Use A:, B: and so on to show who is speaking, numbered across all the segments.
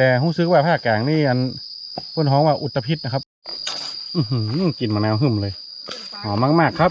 A: แต่รู้สึกว่าภาคกลางนี่อันพ้นห้องว่าอุตภิษนะครับ อืกลินมะนาวหึ่มเลย หอมมาก ๆ ครับ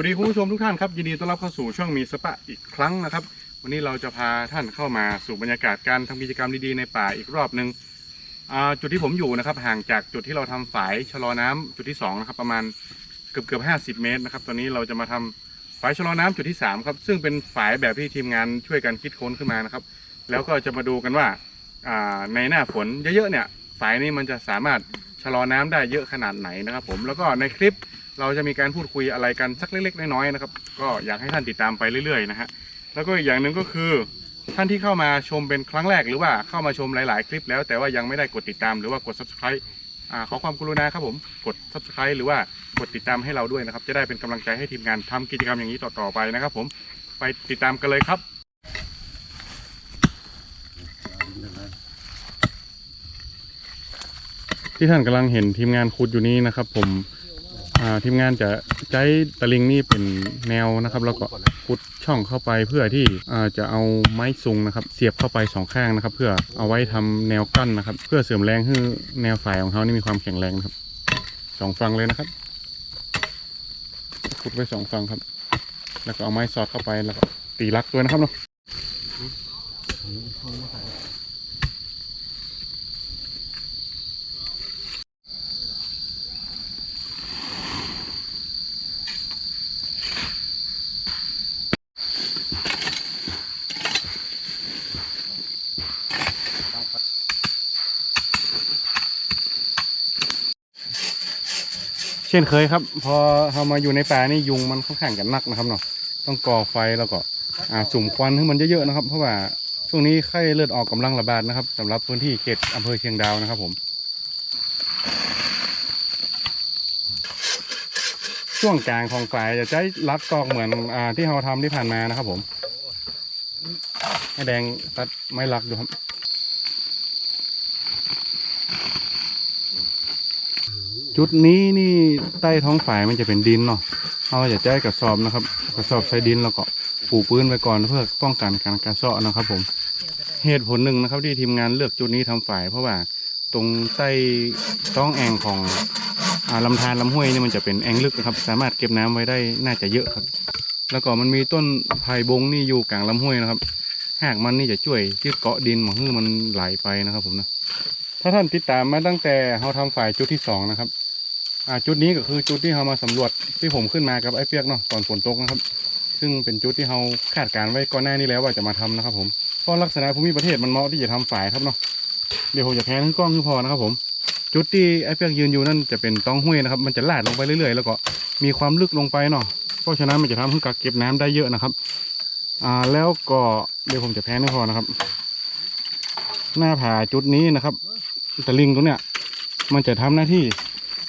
A: วัสดีคุณผู้ชมทุกท่านครับยินดีต้อนรับเข้าสู่ช่องมีสปะอีกครั้งนะครับ วันนี้เราจะพาท่านเข้ามาสู่บรรยากาศการทำกิจกรรมดีๆในป่าอีกรอบหนึ่งจุดที่ผมอยู่นะครับ ห่างจากจุดที่เราทำฝายชะลอน้ำจุดที่สองนะครับประมาณเกือบเกือบห้าสิบเมตรนะครับตอนนี้เราจะมาทำฝายชะลอน้ำจุดที่สามครับซึ่งเป็นฝายแบบที่ทีมงานช่วยกันคิดค้นขึ้นมานะครับ แล้วก็จะมาดูกันว่าในหน้าฝนเยอะๆเนี่ยฝายนี้มันจะสามารถชะลอน้ำได้เยอะขนาดไหนนะครับ ผมแล้วก็ในคลิป เราจะมีการพูดคุยอะไรกันสักเล็กๆน้อยๆนะครับ ก็อยากให้ท่านติดตามไปเรื่อยๆนะฮะแล้วก็อีกอย่างหนึ่งก็คือท่านที่เข้ามาชมเป็นครั้งแรกหรือว่าเข้ามาชมหลายๆ คลิปแล้วแต่ว่ายังไม่ได้กดติดตามหรือว่ากด subscribe อ่าขอความกรุณาครับผมกด subscribe หรือว่ากดติดตามให้เราด้วยนะครับ จะได้เป็นกำลังใจให้ทีมงานทำกิจกรรมอย่างนี้ต่อๆไปนะครับ ผมไปติดตามกันเลยครับที่ท่านกำลังเห็นทีมงานขุดอยู่นี้นะครับ ผม ทีมงานจะใช้ตะลิงนี่เป็นแนวนะครับ แล้วก็ขุดช่องเข้าไปเพื่อที่จะเอาไม้ซุงนะครับ เสียบเข้าไปสองข้างนะครับ เพื่อเอาไว้ทำแนวกั้นนะครับ เพื่อเสริมแรงให้แนวฝ่ายของเขานี่มีความแข็งแรงนะครับสองฝั่งเลยนะครับขุดไว้สองฝั่งครับ แล้วก็เอาไม้สอดเข้าไปแล้วก็ตีลักด้วยนะครับเนาะ เช่นเคยครับ พอเรามาอยู่ในป่านี่ยุงมันค่อนข้างจะหนักนะครับเนาะต้องก่อไฟแล้วก็อ่าสุ่มควันให้มันเยอะๆนะครับ เพราะว่าช่วงนี้ไข้เลือดออกกำลังระบาดนะครับสำหรับพื้นที่เขตอำเภอเชียงดาวนะครับผมช่วงกลางของฝ่ายจะใช้ลัดกอกเหมือนอ่าที่เราทำที่ผ่านมานะครับผมให้แดงตัดไม้ลักอยู่ครับ จุดนี้นี่ใต้ท้องฝายมันจะเป็นดินเนาะเราจะใช้กระสอบนะครับ กระสอบใส่ดินแล้วก็ปูพื้นไว้ก่อนเพื่อป้องกันการกระเซาะนะครับ ผม เหตุผลหนึ่งนะครับที่ทีมงานเลือกจุดนี้ทำฝาย เพราะว่าตรงใต้ต้องแองของอ่าลำธารลำห้วยนี่มันจะเป็นแองลึกนะครับ สามารถเก็บน้ำไว้ได้น่าจะเยอะครับ แล้วก็มันมีต้นไผ่บงนี่อยู่กลางลำห้วยนะครับหากมันนี่จะช่วยยึดเกาะดินมาให้มันไหลไปนะครับ ผมนะถ้าท่านติดตามมาตั้งแต่เราทำฝ่ายจุดที่สองนะครับ อ่าจุดนี้ก็คือจุดที่เรามาสำรวจที่ผมขึ้นมากับไอ้เปียกเนาะตอนฝนตกนะครับ ซึ่งเป็นจุดที่เราคาดการไว้ก่อนหน้านี้แล้วว่าจะมาทำนะครับ ผมเพราะลักษณะภูมิประเทศมันเหมาะที่จะทำฝ่ายครับเนาะเดี๋ยวผมจะแพนขึ้นกล้องขึ้นพอนะครับ ผม จุดที่ไอ้เปียกยืนอยู่นั่นจะเป็นต้องห้วยนะครับ มันจะลาดลงไปเรื่อยๆ แล้วก็มีความลึกลงไปเนาะเพราะฉะนั้นมันจะทำให้กักเก็บน้ำได้เยอะนะครับ อ่าแล้วก็เดี๋ยวผมจะแพนให้พอนะครับ หน้าผาจุดนี้นะครับตะลิงตรงเนี้ยมันจะทำหน้าที่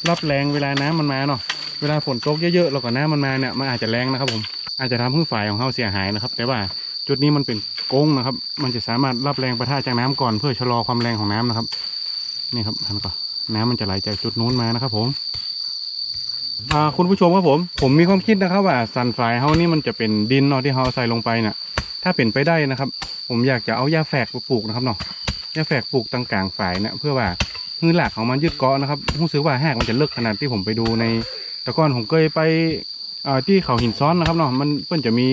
A: รับแรงเวลาน้ำมันมาเนาะเวลาฝนตกเยอะๆแล้วก็น้ำมันมาเนี่ยมันอาจจะแรงนะครับผมอาจจะทำให้ฝ่ายของเขาเสียหายนะครับ แต่ว่าจุดนี้มันเป็นโก้งนะครับ มันจะสามารถรับแรงประทะจากน้ำก่อนเพื่อชะลอความแรงของน้ำนะครับ นี่ครับท่านก็น้ำมันจะไหลจากจุดนู้นมานะครับ ผมอ่าคุณผู้ชมครับผม ผมมีความคิดนะครับว่าสันฝายเขานี่มันจะเป็นดินเนาะที่เขาใส่ลงไปเนี่ยถ้าเป็นไปได้นะครับ ผมอยากจะเอาหญ้าแฝกปลูกนะครับเนาะหญ้าแฝกปลูกตั้งกลางฝายเนี่ยเพื่อว่า คือหลักของมันยึดเกาะนะครับรู้สึกว่าแหกมันจะเลิกขนาดที่ผมไปดูในตะก้อนผมเคยไปที่เขาหินซ้อนนะครับเนาะมันเพิ่นจะมี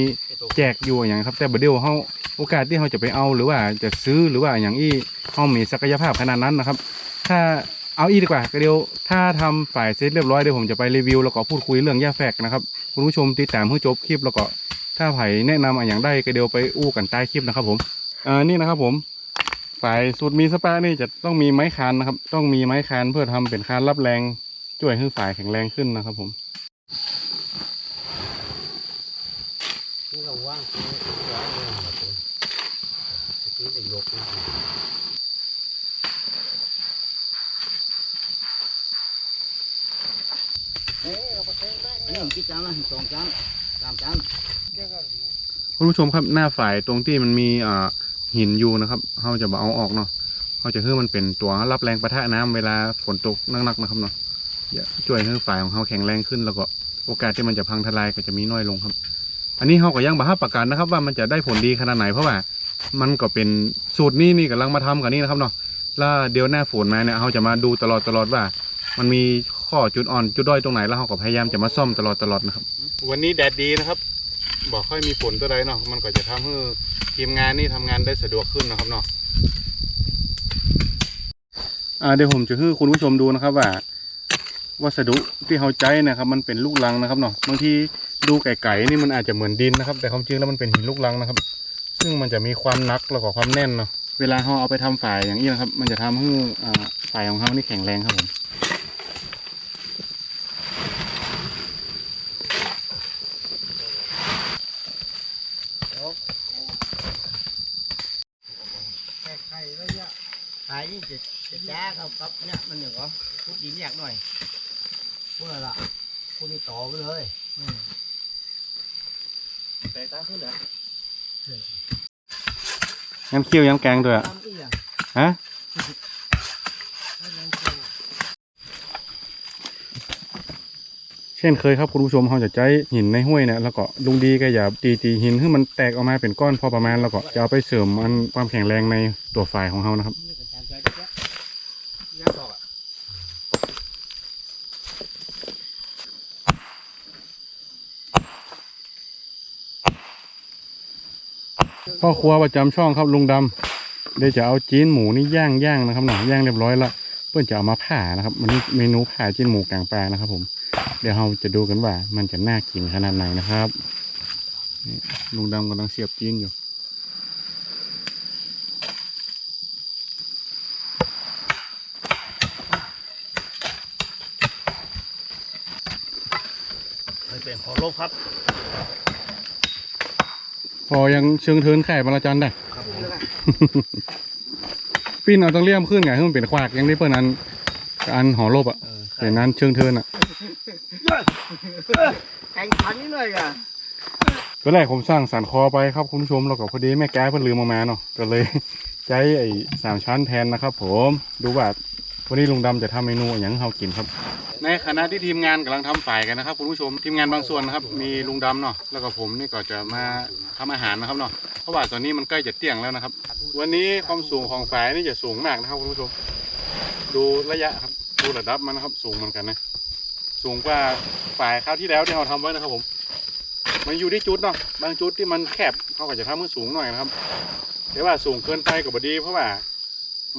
A: แจกอยู่อย่างครับ แต่บเดียวเขาโอกาสที่เขาจะไปเอาหรือว่าจะซื้อหรือว่าอย่างอี้เขามีศักยภาพขนาดนั้นนะครับ ถ้าเอาอีดีกว่าก็เดียวถ้าทำฝ่ายเสร็จเรียบร้อยเดี๋ยวผมจะไปรีวิวแล้วก็พูดคุยเรื่องย่าแฝกนะครับคุณผู้ชมติดตามเพื่อจบคลิปแล้วก็ถ้าไผ่แนะนำอะไรอย่างได้ก็เดียวไปอู้กันใต้คลิปนะครับผมอ่อนี่นะครับผม ฝ่ายสูตรมีสปานี่จะต้องมีไม้คานนะครับ ต้องมีไม้คานเพื่อทำเป็นคานรับแรงช่วยให้ฝ่ายแข็งแรงขึ้นนะครับผม
B: นี่เราว่างตรงนี้ว่างเลยแบบนี้ตะกี้ไปยกนะเอ๊ะเอาไป
C: อันนี้กี่จานละสองจานสามจาน
A: คุณผู้ชมครับหน้าฝ่ายตรงที่มันมีอ่าหินอยู่นะครับ เขาจะมาเอาออกเนาะเขาจะให้มันเป็นตัวรับแรงประทะน้ำเวลาฝนตกหนักๆนะครับเนาะอย่าช่วยให้ฝ่ายของเขาแข็งแรงขึ้นแล้วก็โอกาสที่มันจะพังทลายก็จะมีน้อยลงครับ อันนี้เขาก็ยังบังคับประกันนะครับ ว่ามันจะได้ผลดีขนาดไหนเพราะว่ามันก็เป็นสูตรนี้นี่กำลังมาทำกันนี่นะครับเนาะแล้วเดี๋ยวหน้าฝนมาเนี่ยเขาจะมาดูตลอดตลอดว่า มันมีข้อจุดอ่อนจุดด้อยตรงไหนแล้วเขาก็พยายามจะมาซ่อมตลอดตลอดนะครับ วันนี้แดดดีนะครับ บอกค่อยมีฝนตัวใดเนาะมันก็จะทำให้ทีมงานนี่ทำงานได้สะดวกขึ้นนะครับเนาะอ่าเดี๋ยวผมจะให้คุณผู้ชมดูนะครับว่า วัสดุที่เขาใจนะครับ มันเป็นลูกลังนะครับเนาะบางทีดูไก่ๆนี่มันอาจจะเหมือนดินนะครับ แต่ความจริงแล้วมันเป็นหินลูกลังนะครับ ซึ่งมันจะมีความนักแล้วก็ความแน่นเนาะเวลาเขาเอาไปทำฝ่ายอย่างนี้นะครับ มันจะทำให้ฝ่ายของเขานี่แข็งแรงครับผม
C: ไข่แล้วเนี่ยไข่นี่จะจะจ้า ครับครับเนี่ยมันอย่างก็ทุบดินยากหน่อยพวกนั้นละพวกนี้ต่อไปเลยแตกต่างขึ้นเหรอ
A: งั้นเคี่ยวย้ำแกงด้วยอะ
C: ตามที่อะ
A: ฮะ
C: ให้แรงเกี่ยว
A: เช่นเคยครับคุณผู้ชมเขาจะใช้หินในห้วยเนี่ยแล้วก็ลุงดีก็อย่าตีตีหินให้มันแตกออกมาเป็นก้อนพอประมาณแล้วก็จะเอาไปเสริมมันความแข็งแรงในตัวฝ่ายของเขานะครับ
C: นี่ก็ตามใจได้แค่ยากต่ออะ
A: พ่อครัวประจำช่องครับลุงดำเดี๋ยวจะเอาจีนหมูนี่ย่างย่างนะครับหน่อยย่างเรียบร้อยละเพื่อนจะเอามาผ่านะครับวันนี้เมนูผ่าจีนหมูกลางปลานะครับ ผม เดี๋ยวเราจะดูกันว่า มันจะน่ากินขนาดไหนนะครับลุงดำกำลังเสียบจีนอยู่
C: เป็นขอลบครับ
A: พอยังเชิงเทินไข่บรรจันได้
C: ครับผม
A: ปิ้นเอาต้องเลี่ยมขึ้นไงให้มันเป็นควากยังได้เพื่อนนั้นอันหอลบอะ
C: เออ
A: เป็นนั้นเชิงเทินอะ
C: แข่งขันนี่เลยอะ
A: ตอนแรกผมสร้างสันคอไปครับคุณผู้ชมแล้วก็พอดีแม่แก้เพิ่นลืมมามาเนาะก็เลยใช้ไอ้สามชั้นแทนนะครับ ผมดูว่าวันนี้ลุงดำจะทำเมนูอย่างให้เรากินครับ ในขณะที่ทีมงานกำลังทำฝ่ายกันนะครับคุณผู้ชมทีมงานบางส่วนนะครับมีลุงดำเนาะแล้วก็ผมนี่ก็จะมาทำอาหารนะครับเนาะเพราะว่าตอนนี้มันใกล้จะเที่ยงแล้วนะครับ วันนี้ความสูงของฝ่ายนี่จะสูงมากนะครับคุณผู้ชม ดูระยะครับดูระดับมันนะครับ สูงเหมือนกันนะ สูงกว่าฝ่ายคราวที่แล้วที่เราทำไว้นะครับผม มันอยู่ที่จุดเนาะบางจุดที่มันแคบเขาก็จะทำให้สูงหน่อยนะครับ แต่ว่าสูงเกินไปก็บดี เพราะว่า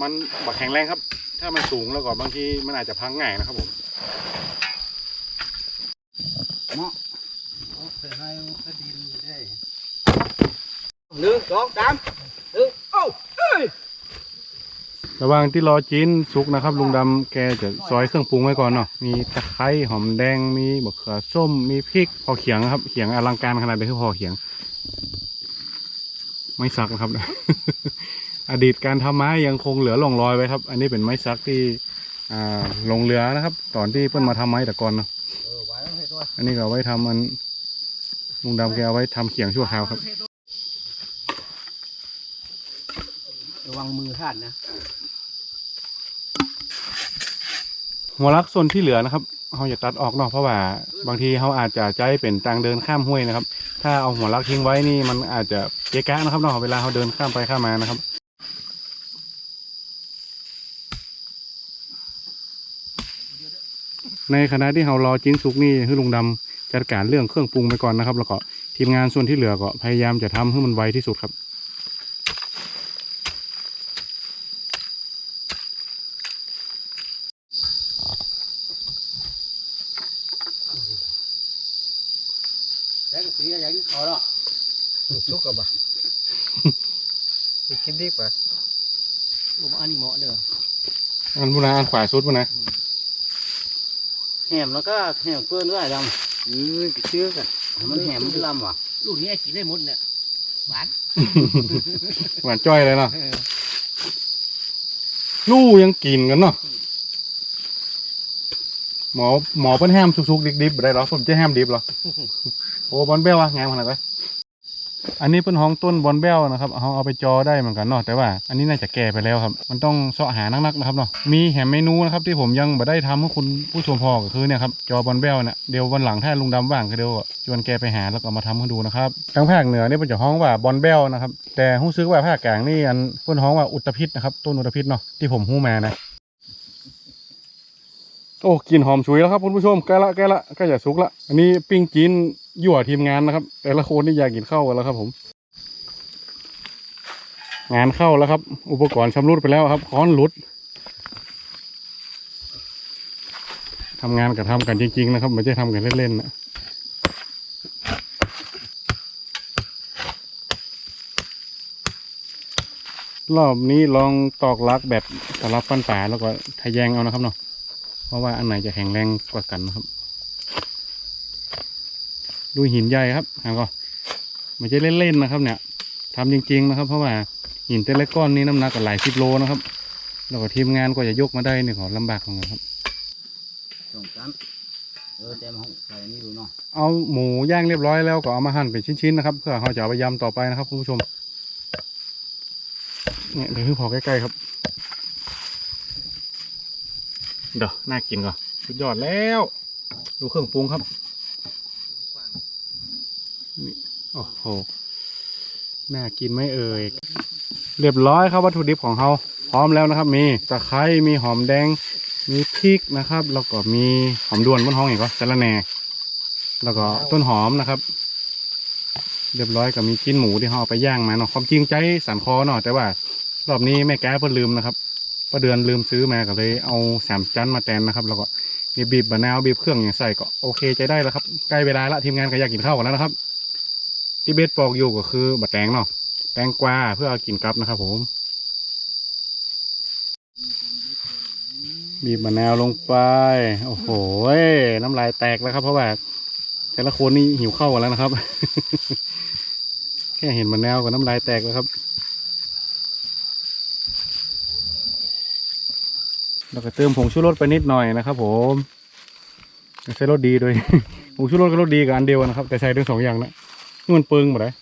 A: มันบักแข็งแรงครับ ถ้ามันสูงแล้วก็บางทีมันอาจจะพังง่ายนะครับผม
C: เหมาะเคยให้ก็ดินได้ หนึ่งสองสามหนึ่งเอ้าเอ้ย
A: ระหว่างที่รอจีนสุกนะครับ ลุงดำแกจะซอยเครื่องปรุงไว้ก่อนเนาะมีตะไคร้หอมแดงมีมะเขือส้มมีพริกพอเขียงครับเขียงอลังการขนาดไหนคือพอเขียง ไม่ซักนะครับ อดีตการทำไม้ยังคงเหลือร่องรอยไว้ครับ อันนี้เป็นไม้ซักที่อ่าลงเรือนะครับ ตอนที่เพิ่นมาทำไม้แต่ก่อนเนาะ
C: เออไว้ต้องให้ตัว
A: อันนี้ก็เอาไว้ทำมันลุงดำแกเอาไว้ทำเขียงชั่วคราวครับ
C: ระ วังมือท่านนะ
A: หัวลักส่วนที่เหลือนะครับเราอย่าตัดออกเนาะเพราะว่า บางทีเขาอาจจะใจเป็นทางเดินข้ามห้วยนะครับ ถ้าเอาหัวลักทิ้งไว้นี่มันอาจจะเกะกะนะครับเนาะเวลาเขาเดินข้ามไปข้ามมานะครับในขณะที่เรารอจิ้นสุกนี่ให้ลุงดำจัดการเรื่องเครื่องปรุงไปก่อนนะครับ แล้วก็ทีมงานส่วนที่เหลือก็พยายามจะทำให้มันไวที่สุดครับ
C: แล้วก็ตีกันอย่างนี้เขาเนาะสุกกับบ่ะ
B: กินดีกว่า
C: ผมอันนี้เหมาะเด้อ
A: อันพุนาอันขวาสุดพุนะ
C: แหมแล้วก็แหมเกินด้วยดำเออเชื่อกันมันแหมมันจะลำว่ะลูกนี้กินได้หมดเนี่ยหวาน
A: หวานจ้อยเลยเนาะลูกยังกินกันเนาะหมอหมอเพิ่นแฮมสุกๆดิบๆบ่ได้หรอผมจะแฮมดิบเหรอโอ้บอลเบลวะงามขนาดไหน อันนี้เป็นห้องต้นบอลเบลนะครับเขาเอาไปจอได้เหมือนกันเนาะแต่ว่าอันนี้น่าจะแก่ไปแล้วครับ มันต้องเสาะหานักๆนะครับเนาะมีแหมเมนูนะครับที่ผมยังไม่ได้ทำให้คุณผู้ชมพอก็คือเนี่ยครับจอบอลเบลเนี่ยเดี๋ยววันหลังถ้าลุงดำว่างก็เดี๋ยวชวนแกไปหาแล้วก็มาทำให้ดูนะครับทางภาคเหนือนี่เป็นจะห้องว่าบอลเบลนะครับแต่หู้ซื้อว่าภาคกลางนี่อันเพิ่นห้องว่าอุตภิษนะครับต้นอุตภิษเนาะที่ผมหู้มานะ โอ้กลิ่นหอมฉุยแล้วครับคุณผู้ชมใกล้ละใกล้ละใกล้จะสุกละอันนี้ปิ้งจีนยั่วทีมงานนะครับ แต่ละคนนี่อยากกินข้าวกันแล้วครับผม งานเข้าแล้วครับ อุปกรณ์ชำรุดไปแล้วครับค้อนหลุดทำงานกับทำกันจริง ๆ นะครับไม่ใช่ทำกันเล่นๆนะรอบนี้ลองตอกลักแบบสลับฟันป่าแล้วก็ทะแยงเอานะครับเนาะ เพราะว่าอันไหนจะแข็งแรงกว่ากันนะครับ ดูหินใหญ่ครับแล้วก็ไม่ใช่เล่นๆนะครับ เนี่ยทำจริง ๆนะครับ เพราะว่าหินแต่ละก้อนนี้น้ำหนักก็หลายสิบโลนะครับ แล้วก็ทีมงานก็จะยกมาได้เนี่ยขอลำบากเหมือนกันครับ
C: สองกันเออแต่มาใส่อันนี้ดูเนาะ
A: เอาหมูย่างเรียบร้อยแล้วก็เอามาหั่นเป็นชิ้นๆนะครับเพื่อเราจะเอาไปยำต่อไปนะครับคุณผู้ชมเนี่ยเดี๋ยวคือพอใกล้ๆครับ เดี๋ยวน่ากินก่อนสุดยอดแล้ว ดูเครื่องปรุงครับนี่โอ้โห น่ากินไหมเอ่ย เรียบร้อยครับวัตถุดิบของเราพร้อมแล้วนะครับ มีตะไคร้มีหอมแดง มีพริกนะครับ แล้วก็มีหอมดวนบนห้องอีกวะสะระแหน่ แล้วก็ต้นหอมนะครับ เรียบร้อยกับมีชิ้นหมูที่เราเอาไปย่างมาเนาะความจริงใจสันคอเนาะแต่ว่ารอบนี้แม่แก้เพิ่นลืมนะครับ ประเดือนลืมซื้อมาก็เลยเอาสามจันมาแทนนะครับ แล้วก็มีบีบบะนาวบีบเครื่องอย่างใส่ก็โอเคใจได้แล้วครับใกล้เวลาละทีมงานก็อยากกินข้าวกันแล้วนะครับที่เบสปอกอยู่ก็คือบะแตงเนาะแตงกวาเพื่อเอากินกับนะครับ ผม บีบมะนาวลงไป โอ้โหน้ำลายแตกแล้วครับ เพราะว่าแต่ละคนนี่หิวข้าวกันแล้วนะครับ แค่เห็นมะนาวก็น้ำลายแตกแล้วครับ แล้วก็เติมผงชูรสไปนิดหน่อยนะครับ ผมใช้รสดีด้วยผงชูรสกับรสดีกับอันเดียวนะครับ แต่ใช้ทั้งสองอย่างนะนี่มันเปิงหมดเลย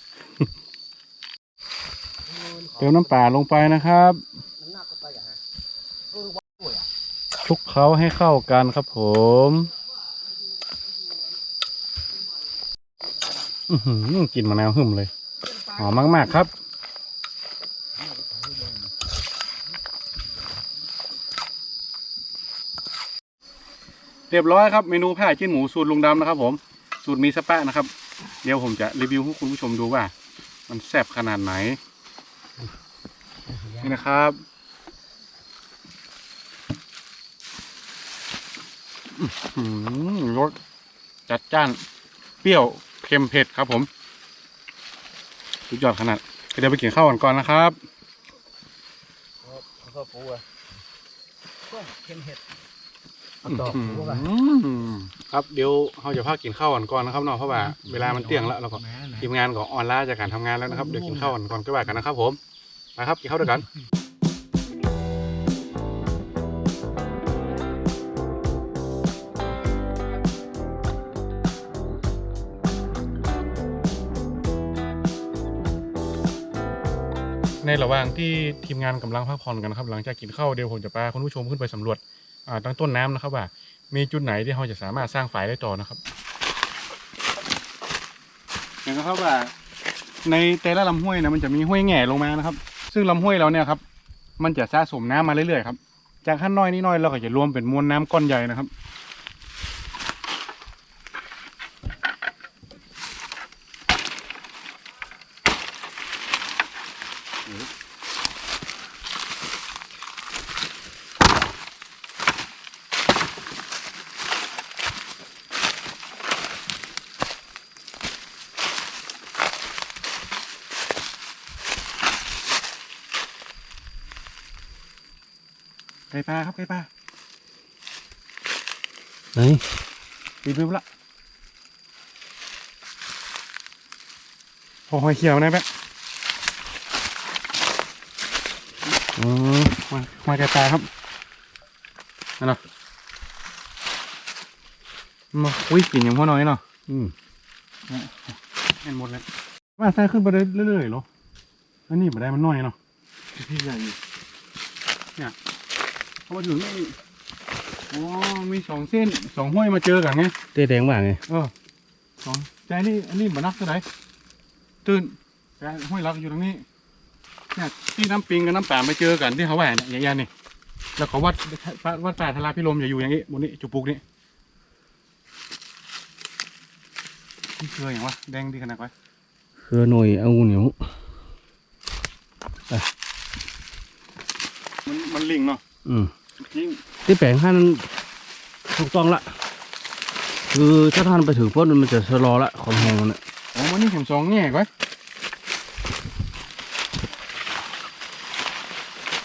A: เติมน้ำปลาลงไปนะครับคลุกเคล้าให้เข้ากันครับผมอือหือกลิ่นมะนาวหึ่มเลยหอมมาก ๆ ครับ รียบร้อยครับเมนูผ้าชิ้นหมูสูตรลุงดำนะครับ ผมสูตรมีสะแปะนะครับ เดี๋ยวผมจะรีวิวให้คุณผู้ชมดูว่า มันแซ่บขนาดไหน นี่นะครับอืมรสจัดจ้าน เปรี้ยวเค็มเผ็ดครับ ผมสุดยอดขนาดเดี๋ยวไปกินข้าวกันก่อนนะครับ
C: ข้าวปูอะก็เค็มเห็ด
A: อืมครับเดี๋ยวเราจะพากินข้าวกันก่อนนะครับเนาะเพราะว่าเวลามันเที่ยงแล้วเราก็ทีมงานก็ออนไลน์จากการทำงานแล้วนะครับเดี๋ยวกินข้าวกันก่อนก็ว่ากันนะครับผมมาครับกินข้าวด้วยกัน ในระหว่างที่ทีมงานกำลังพักผ่อนกันนะครับ หลังจากกินข้าวเดี๋ยวผมจะพาคุณผู้ชมขึ้นไปสำรวจอ่า ตั้งต้นน้ำนะครับว่า มีจุดไหนที่เราจะสามารถสร้างฝายได้ต่อนะครับเห็นไหมครับว่า ในแต่ละลำห้วยนะมันจะมีห้วยแง่ลงมานะครับ ซึ่งลำห้วยเราเนี่ยครับ มันจะสะสมน้ำมาเรื่อยๆครับจากขั้นน้อยนิดน้อยเราก็จะรวมเป็นมวลน้ำก้อนใหญ่นะครับไก่ปลาครับไก่ปลา
B: ไหน
A: ปีบๆละพอหอยเขียวนะแป๊ะอืมมามาไก่ปลาครับนั่นเนาะมาคุยกินอย่างพ่อน้อยเนาะ
B: อืม
A: เห็นหมดเลยว่าใส่ขึ้นไปเรื่อยๆเหรออันนี้มาได้มันน้อยเนาะพี่ใหญ่อยู่เนี่ย พอมาถึงนี่อ๋อมีสองเส้นสองห้วยมาเจอกันไง
B: เต้แดงว่าไง
A: เออสองใจนี่อันนี้บนักเท่าไหร่ตื่นใจห้วยรักอยู่ตรงนี้เนี่ยที่น้ำปิงกับน้ำป่ามาเจอกันที่เขาแหวนเนี่ยอย่างๆนี่แล้วเขาวัดวัดป่าทลาพิรมจะอยู่อย่างนี้บนนี้จุปุกนี้นี่เคยอย่างวะแดงดีขนาดไหน
B: คือหน่วยเอาเหนียว
A: มันมันลิงเนาะ
B: อืม
A: จริง
B: ที่แปลงท่านถูกต้องละ คือถ้าท่านไปถึงพ้นมันจะชะลอละความแห้งมันน่ะ
A: อ๋อมันนี่เข็มสองแง่ไว้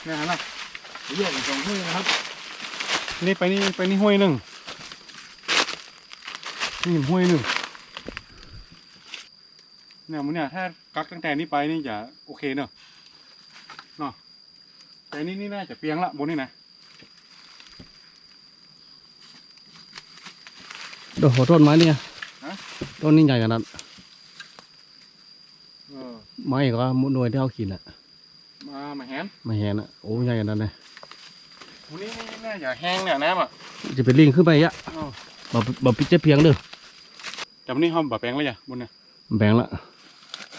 A: นี่ฮะล่ะแยกเป็นสองห้วยนะครับ นี่ไปนี่ไปนี่ห้วยหนึ่งนี่ห้วยหนึ่งเนี่ยมันเนี่ยถ้ากักตั้งแต่นี้ไปนี่จะโอเคเนอะเนาะ แต่นี่นี่น่าจะเปียงละบนนี่นะ
B: เดี๋ยวขอต้นไม้เนี่ย
A: ฮะ
B: ต้นนี้ใหญ่ขนาด
A: เออ
B: ไม้ก็หน่วยที่เขาขีดอะ
A: มามาแหน
B: ไม่แหนอะโอ้ใหญ่ขนาดนั้นเลย
A: วันนี้นี่น่าจะแห้งเนี่ยน้ำอะ
B: จะเป็นลิงขึ้นไปอะ
A: อ้าว
B: บ่บ่ปิดจะเพียงเด้อ
A: แต่วันนี้เขาแบบแปลงแล้วจ้ะบนเนี่ย
B: มันแบ่งละ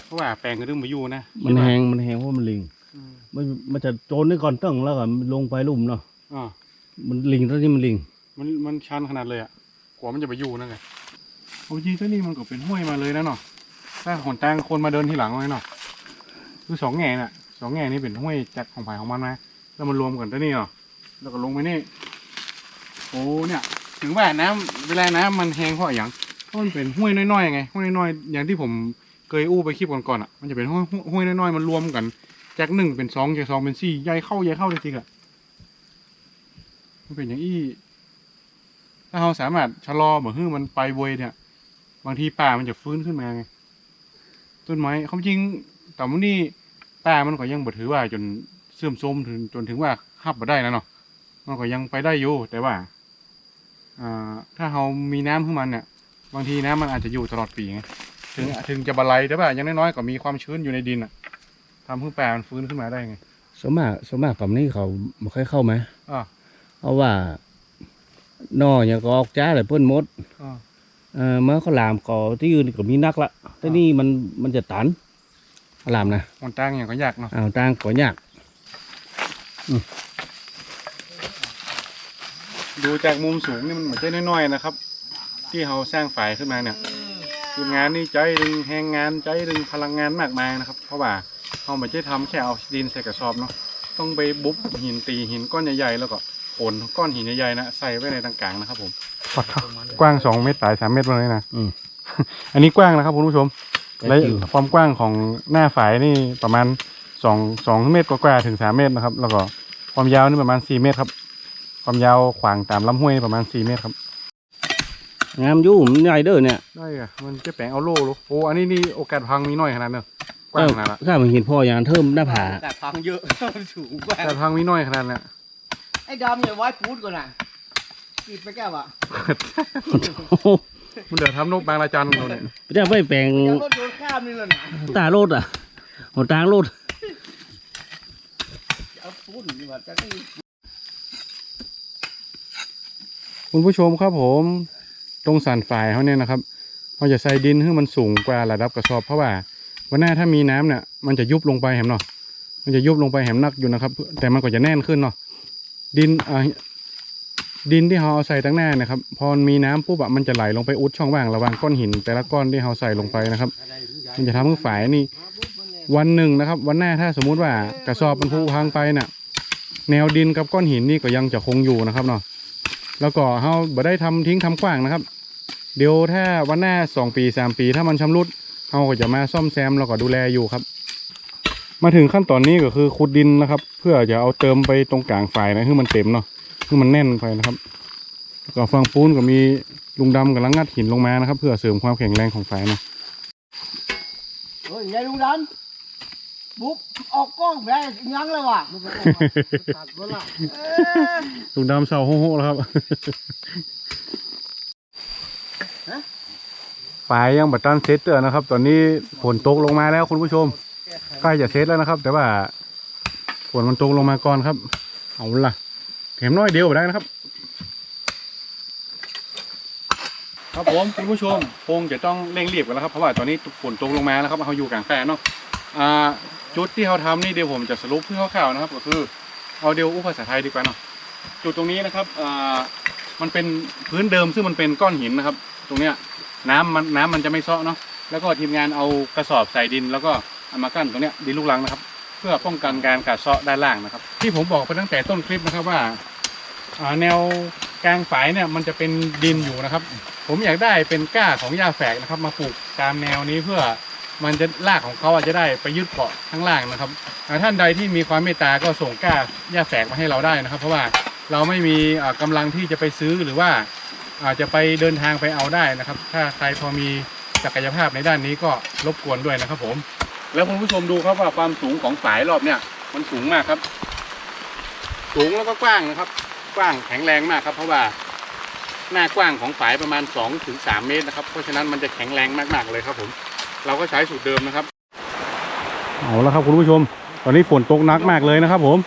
A: เพราะว่าแปลงก็ดึงมาอยู่นะ
B: มันแห้งมันแห้งเพราะมันลิง
A: อืม
B: มันมันจะโจรนี่ก่อนตั้งแล้วก็ลงไปลุ่มเนาะ
A: อ่า
B: มันลิงตอนนี้มันลิง
A: มันมันชันขนาดเลยอะกว่ามันจะไปอยู่นั่นไงโอ้ยตัวนี้มันก็เป็นห้วยมาเลยนะเนาะถ้าขนแตงคนมาเดินทีหลังเลยเนาะคือสองแง่น่ะสองแง่นี่เป็นห้วยจากของฝ่ายของมันนะแล้วมันรวมกันตัวนี้เนาะแล้วก็ลงไปนี่โอ้เนี่ย ถึงว่าน้ำเวลาน้ำมันแห้งเพราะอย่างเพราะมันเป็นห้วยน้อยๆไงห้วยน้อยๆอย่างที่ผมเคยอู้ไปคลิปก่อนๆอะมันจะเป็นห้วยห้วยน้อยๆมันรวมกัน จากหนึ่งเป็นสองจากสองเป็นสี่ใหญ่เข้าใหญ่เข้าจริงๆอะมันเป็นอย่างอี้ ถ้าเราสามารถชะลอเหมือนให้มันไปเวยเนี่ย บางทีป่ามันจะฟื้นขึ้นมาไง ต้นไม้เขามจริงแต่มื่อนี้ป่ามันก็ยังบ่ถือว่าจนเสื่อมโทรมถึงจนถึงว่าขับมาได้นะเนาะ มันก็ยังไปได้อยู่ แต่ว่าอ่าถ้าเรามีน้ำขึ้นมันเนี่ย บางทีน้ำมันอาจจะอยู่ตลอดปีไง ถึงถึงจะบะไลแต่ว่าอยังน้อยๆก็มีความชื้นอยู่ในดินอะ ทำให้ป่ามันฟื้นขึ้นมาได้ไง
B: สวนมากสวนมากแบบนี้เขาไม่ค่อยเข้าไหม
A: อ่า
B: เพราะว่านออย่างก็ออกจ้าเลยเพิ่นมด
A: อ่า
B: เอ่อเมื่อเขาลามก็ที่อื่นก็มีนักละแต่นี่มันมันจะตันลามนะ
A: มันตั้งอย่างก็ยากเนาะ
B: อ้าวต่างก็ยาก
A: ดูจากมุมสูงนี่มันเหมือนใจน้อยๆนะครับ ที่เราสร้างฝ่ายขึ้นมาเนี่ยทีมงานนี่ใจดึงแหงงานใจดึงพลังงานมากมายนะครับ เพราะว่า เราไม่ใช่ทำแค่เอาดินใส่กระสอบเนาะต้องไปบุบหินตีหินก้อนใหญ่ๆแล้วก็โขนก้อนหินใหญ่ๆนะใส่ไว้ในตรงกลางนะครับผมกว้างสองเมตรสายสามเมตรเลยนะ
B: อืม
A: อันนี้กว้างนะครับคุณผู้ชมและ
B: อยู่
A: ความกว้างของหน้าฝายนี่ประมาณสองสองเมตรกว่าๆถึงสามเมตรนะครับ แล้วก็ความยาวนี่ประมาณสี่เมตรครับ ความยาวขวางตามลำห้วยประมาณสี่เมตรครับ
B: งามอยู่มันใหญ่เด้อเนี่ย
A: ได้อะมันจะแปลงเอาโล่ลูกโอ้อันนี้นี่โอกาสพังมีน้อยขนาดเนอะ กว้างขนาดละ
B: ถ้ามันเห็นพ่ออย่างเทิมหน้าผา
C: แต่พังเยอะ สูงกว่า
A: โอกาสพังมีน้อยขนาดเนี้ย
C: ไอ้ดำอย่าไว้พูดก่อนนะกินไปแก้วอะ
A: มันเดือดทำนกบางระจันเราเนี่ย
B: ไม่ได้ไปแปลง
C: ยังรถโดนข้ามนี่เลยนะ
B: ตาโลดอะหัวตางโลด
C: เอาพูดดีกว่าจะได้
A: คุณผู้ชมครับผมตรงสันฝายเขาเนี่ยนะครับเราจะใส่ดินให้มันสูงกว่าระดับกระสอบเพราะว่า วันหน้าถ้ามีน้ำเนี่ยมันจะยุบลงไปแหมเนาะมันจะยุบลงไปแหมนักอยู่นะครับ แต่มันก็จะแน่นขึ้นเนาะดินอ่าดินที่เราเอาใส่ตั้งหน้านะครับ พอมีน้ำปุ๊บอะมันจะไหลลงไปอุดช่องว่างระหว่างก้อนหิน แต่ละก้อนที่เราใส่ลงไปนะครับ มันจะทำให้ฝายนี่ วันหนึ่งนะครับ วันหน้าถ้าสมมุติว่ากระสอบมันพุพังไปน่ะ แนวดินกับก้อนหินนี่ก็ยังจะคงอยู่นะครับเนาะแล้วก็เราบ่ได้ทำทิ้งทำกว้างนะครับ เดี๋ยวถ้าวันหน้าสองปีสามปี ถ้ามันชำรุด เราก็จะมาซ่อมแซมแล้วก็ดูแลอยู่ครับ มาถึงขั้นตอนนี้ก็คือขุดดินนะครับ เพื่อจะเอาเติมไปตรงกลางฝ่ายนะให้มันเต็มเนาะให้มันแน่นไปนะครับแล้วก็ฟังปูนก็มีลุงดำกำลังงัดหินลงมานะครับ เพื่อเสริมความแข็งแรงของฝ่ายนะ
C: เฮ้ยยายลุงดันบุ๊บออกกล้องได้ยังเลยว่ะตัดเวลาเออ
A: ลุงดำเศร้าโฮโฮแล้วครับ ฝายยังบัดตันเซตเตอร์นะครับ ตอนนี้ฝนตกลงมาแล้วคุณผู้ชมใกล้จะเซตแล้วนะครับ แต่ว่าฝนมันตกลงมาก่อนครับ เอาละเข็มน้อยเดียวได้นะครับ ครับผมคุณผู้ชมคงจะต้องเร่งรีบกันแล้วครับเพราะว่าตอนนี้ฝนตกลงมาแล้วครับเขาอยู่กลางแปรเนาะอ่าจุดที่เขาทำนี่เดี๋ยวผมจะสรุปเพื่อคร่าวๆนะครับ ก็คือเอาเดียวอุปภาษาไทยดีกว่าเนาะจุดตรงนี้นะครับอ่ามันเป็นพื้นเดิมซึ่งมันเป็นก้อนหินนะครับ ตรงเนี้ย น้ำมันน้ำมันจะไม่เซาะเนาะแล้วก็ทีมงานเอากระสอบใส่ดิน แล้วก็เอามากั้นตรงเนี้ยดินลูกรังนะครับ เพื่อป้องกันการกัดเซาะด้านล่างนะครับ ที่ผมบอกไปตั้งแต่ต้นคลิปนะครับว่าแนวกลางฝายเนี่ยมันจะเป็นดินอยู่นะครับ ผมอยากได้เป็นก้าของหญ้าแฝกนะครับ มาปลูกตามแนวนี้เพื่อมันจะรากของเขาอาจจะได้ไปยึดเกาะข้างล่างนะครับท่านใดที่มีความเมตตาก็ส่งก้าหญ้าแฝกมาให้เราได้นะครับ เพราะว่าเราไม่มีอ่ากำลังที่จะไปซื้อหรือว่า อาจจะไปเดินทางไปเอาได้นะครับ ถ้าใครพอมีศักยภาพในด้านนี้ก็รบกวนด้วยนะครับ ผม แล้วคุณผู้ชมดูครับว่าความสูงของฝายรอบเนี่ย มันสูงมากครับ สูงแล้วก็กว้างนะครับ กว้างแข็งแรงมากครับ เพราะว่าหน้ากว้างของฝายประมาณ2ถึง3เมตรนะครับ เพราะฉะนั้นมันจะแข็งแรงมากๆเลยครับผม เราก็ใช้สูตรเดิมนะครับ เอาละครับคุณผู้ชม ตอนนี้ฝนตกหนักมากเลยนะครับผม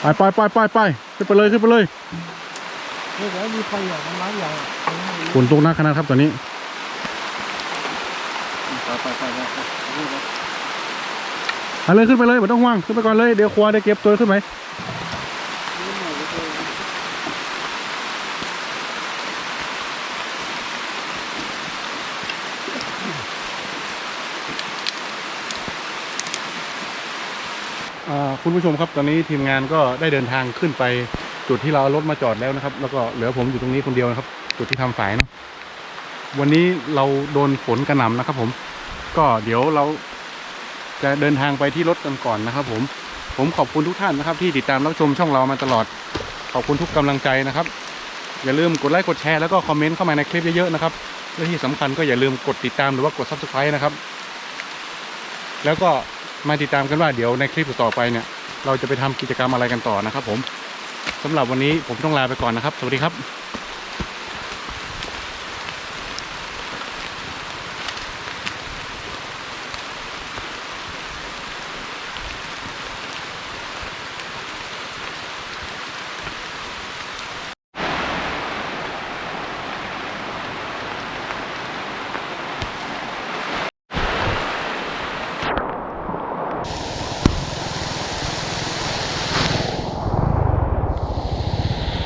A: ไปไปไปไปไปขึ้นไปเลยขึ้นไปเลย
C: เดี๋ยวมีไฟอย่างน้ำอย่
A: ฝนตกหนักขนาดครับตอนนี้
C: ไปไปไปไป
A: ไปเลยขึ้นไปเลยไม่ต้องห่วงขึ้นไปก่อนเลยเดี๋ยวครัวได้เก็บตัวขึ้นไหมคุณผู้ชมครับตอนนี้ทีมงานก็ได้เดินทางขึ้นไป จุดที่เราเอารถมาจอดแล้วนะครับ แล้วก็เหลือผมอยู่ตรงนี้คนเดียวนะครับ จุดที่ทำฝายเนาะวันนี้เราโดนฝนกระหน่ำนะครับ ผม ก็เดี๋ยวเราจะเดินทางไปที่รถกันก่อนนะครับ ผม ผมขอบคุณทุกท่านนะครับ ที่ติดตามรับชมช่องเรามาตลอด ขอบคุณทุกกำลังใจนะครับ อย่าลืมกดไลค์กดแชร์แล้วก็คอมเมนต์เข้ามาในคลิปเยอะๆนะครับและที่สำคัญก็อย่าลืมกดติดตามหรือว่ากด subscribe นะครับ แล้วก็มาติดตามกันว่าเดี๋ยวในคลิปต่อไปเนี่ย เราจะไปทำกิจกรรมอะไรกันต่อนะครับผม สำหรับวันนี้ผมต้องลาไปก่อนนะครับ สวัสดีครับ